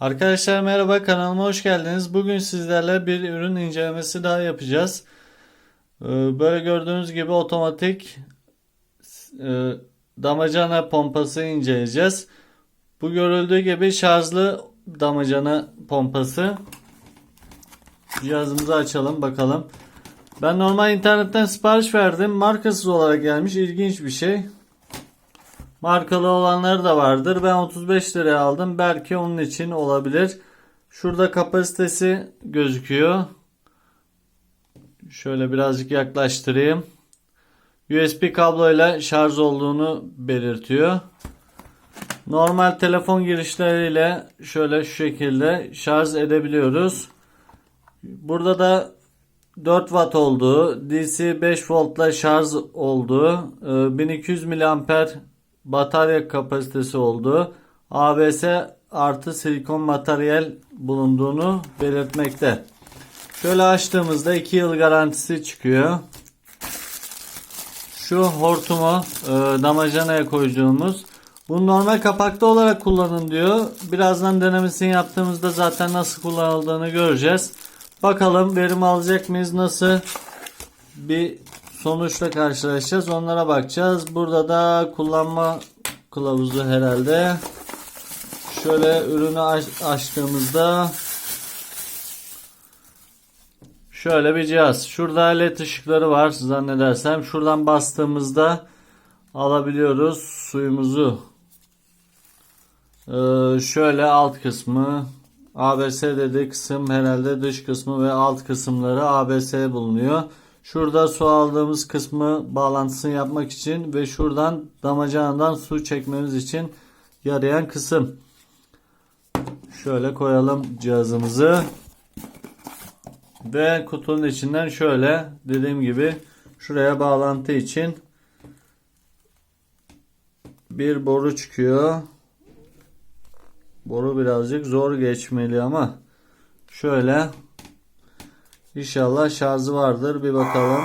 Arkadaşlar merhaba kanalıma hoş geldiniz. Bugün sizlerle bir ürün incelemesi daha yapacağız. Ee, Böyle gördüğünüz gibi otomatik e, damacana pompası inceleyeceğiz. Bu görüldüğü gibi şarjlı damacana pompası. Cihazımızı açalım bakalım. Ben normal internetten sipariş verdim. Markasız olarak gelmiş. İlginç bir şey. Markalı olanları da vardır. Ben 35 liraya aldım. Belki onun için olabilir. Şurada kapasitesi gözüküyor. Şöyle birazcık yaklaştırayım. USB kabloyla şarj olduğunu belirtiyor. Normal telefon girişleriyle şöyle şu şekilde şarj edebiliyoruz. Burada da 4 watt olduğu, DC 5 voltla şarj olduğu, e, 1200 miliamper batarya kapasitesi olduğu, ABS artı silikon materyal bulunduğunu belirtmekte. Şöyle açtığımızda 2 yıl garantisi çıkıyor. Şu hortumu e, damacanaya koyduğumuz. Bu normal kapakta olarak kullanın diyor. Birazdan denemesini yaptığımızda zaten nasıl kullanıldığını göreceğiz. Bakalım verim alacak mıyız? Nasıl bir sonuçla karşılaşacağız? Onlara bakacağız. Burada da kullanma kılavuzu herhalde. Şöyle ürünü aç- açtığımızda şöyle bir cihaz. Şurada led ışıkları var zannedersem. Şuradan bastığımızda alabiliyoruz suyumuzu. Ee, şöyle alt kısmı ABS dedi kısım herhalde dış kısmı ve alt kısımları ABS bulunuyor. Şurada su aldığımız kısmı bağlantısını yapmak için ve şuradan damacanadan su çekmemiz için yarayan kısım. Şöyle koyalım cihazımızı. Ve kutunun içinden şöyle dediğim gibi şuraya bağlantı için bir boru çıkıyor. Boru birazcık zor geçmeli ama şöyle inşallah şarjı vardır bir bakalım.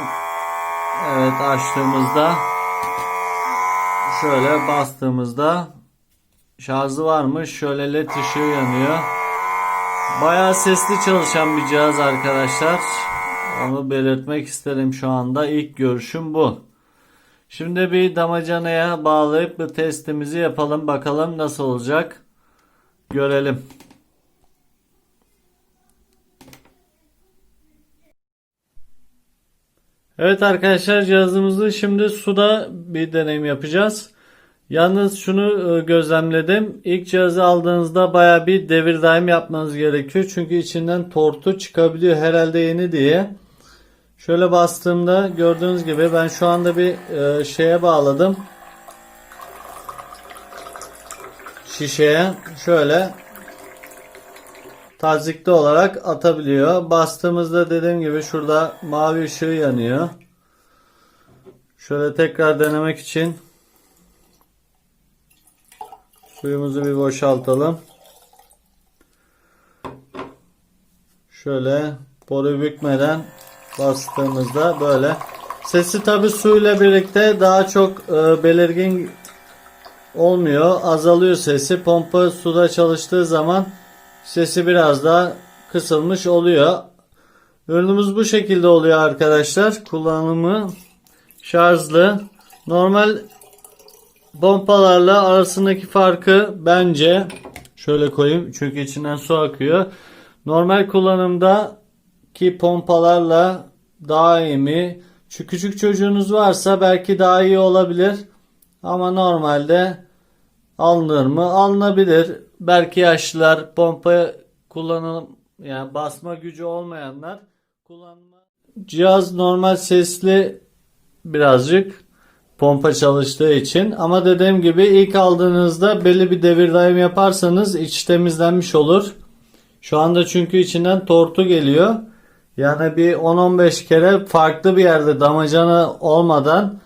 Evet açtığımızda şöyle bastığımızda şarjı varmış. Şöyle led ışığı yanıyor. Bayağı sesli çalışan bir cihaz arkadaşlar. Onu belirtmek isterim şu anda. İlk görüşüm bu. Şimdi bir damacanaya bağlayıp bu testimizi yapalım. Bakalım nasıl olacak. Görelim. Evet arkadaşlar cihazımızı şimdi suda bir deneyim yapacağız. Yalnız şunu e, gözlemledim. İlk cihazı aldığınızda baya bir devir daim yapmanız gerekiyor. Çünkü içinden tortu çıkabiliyor herhalde yeni diye. Şöyle bastığımda gördüğünüz gibi ben şu anda bir e, şeye bağladım. Şişeye şöyle tazikli olarak atabiliyor. Bastığımızda dediğim gibi şurada mavi ışığı yanıyor. Şöyle tekrar denemek için suyumuzu bir boşaltalım. Şöyle boru bükmeden bastığımızda böyle. Sesi tabi suyla birlikte daha çok e, belirgin olmuyor. Azalıyor sesi. Pompa suda çalıştığı zaman sesi biraz daha kısılmış oluyor. Ürünümüz bu şekilde oluyor arkadaşlar. Kullanımı şarjlı. Normal pompalarla arasındaki farkı bence şöyle koyayım çünkü içinden su akıyor. Normal kullanımda ki pompalarla daha iyi mi? Şu küçük çocuğunuz varsa belki daha iyi olabilir. Ama normalde alınır mı? Alınabilir. Belki yaşlılar pompa kullanım yani basma gücü olmayanlar kullanma. Cihaz normal sesli birazcık pompa çalıştığı için ama dediğim gibi ilk aldığınızda belli bir devir daim yaparsanız iç temizlenmiş olur. Şu anda çünkü içinden tortu geliyor. Yani bir 10-15 kere farklı bir yerde damacana olmadan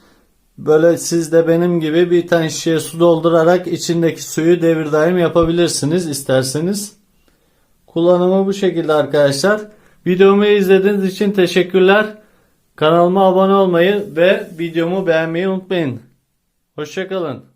böyle siz de benim gibi bir tane şişeye su doldurarak içindeki suyu devir daim yapabilirsiniz isterseniz. Kullanımı bu şekilde arkadaşlar. Videomu izlediğiniz için teşekkürler. Kanalıma abone olmayı ve videomu beğenmeyi unutmayın. Hoşçakalın.